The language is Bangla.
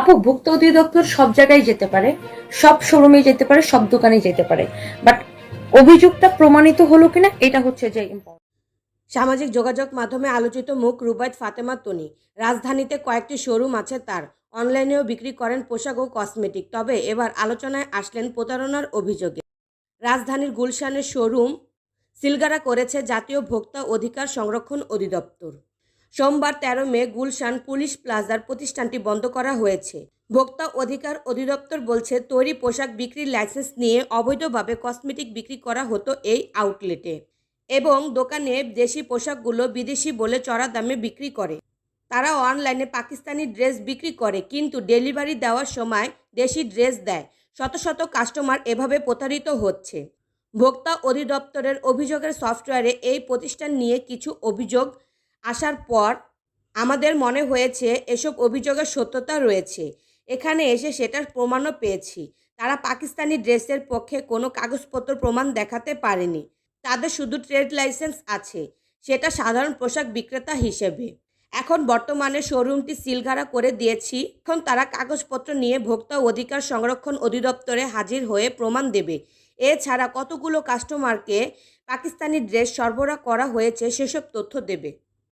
আপু ভুক্ত অধিদপ্তর সব জায়গায় যেতে পারে, সব শোরুমে যেতে পারে, সব দোকানে যেতে পারে। বাট অভিযোগটা প্রমাণিত হলো কিনা, এটা হচ্ছে যে. সামাজিক যোগাযোগ মাধ্যমে আলোচিত মুখ রুবায়ত ফাতেমা তনি। রাজধানীতে কয়েকটি শোরুম আছে তার। অনলাইনেও বিক্রি করেন পোশাক ও কসমেটিক তবে এবার আলোচনায় আসলেন প্রতারণার অভিযোগে। রাজধানীর গুলশানের শোরুম সিলগারা করেছে জাতীয় ভোক্তা অধিকার সংরক্ষণ অধিদপ্তর। সোমবার তেরো মে গুলশান পুলিশ প্লাজার প্রতিষ্ঠানটি বন্ধ করা হয়েছে। ভোক্তা অধিকার অধিদপ্তর বলছে, তৈরি পোশাক বিক্রির লাইসেন্স নিয়ে অবৈধভাবে কসমেটিক বিক্রি করা হতো এই আউটলেটে এবং দোকানে দেশি পোশাকগুলো বিদেশি বলে চড়া দামে বিক্রি করে। তারা অনলাইনে পাকিস্তানি ড্রেস বিক্রি করে, কিন্তু ডেলিভারি দেওয়ার সময় দেশি ড্রেস দেয়। শত শত কাস্টমার এভাবে প্রতারিত হচ্ছে। ভোক্তা অধিদপ্তরের অভিযোগের সফটওয়্যারে এই প্রতিষ্ঠান নিয়ে কিছু অভিযোগ আসার পর আমাদের মনে হয়েছে এসব অভিযোগের সত্যতা রয়েছে। এখানে এসে সেটার প্রমাণও পেয়েছি। তারা পাকিস্তানি ড্রেসের পক্ষে কোনো কাগজপত্র প্রমাণ দেখাতে পারেনি। তাদের শুধু ট্রেড লাইসেন্স আছে। সেটা সাধারণ পোশাক বিক্রেতা হিসেবে। এখন বর্তমানে শোরুমটি সিলগারা করে দিয়েছি। এখন তারা কাগজপত্র নিয়ে ভোক্তা অধিকার সংরক্ষণ অধিদপ্তরে হাজির হয়ে প্রমাণ দেবে। এছাড়া কতগুলো কাস্টমারকে পাকিস্তানি ড্রেস সরবরাহ করা হয়েছে সেসব তথ্য দেবে।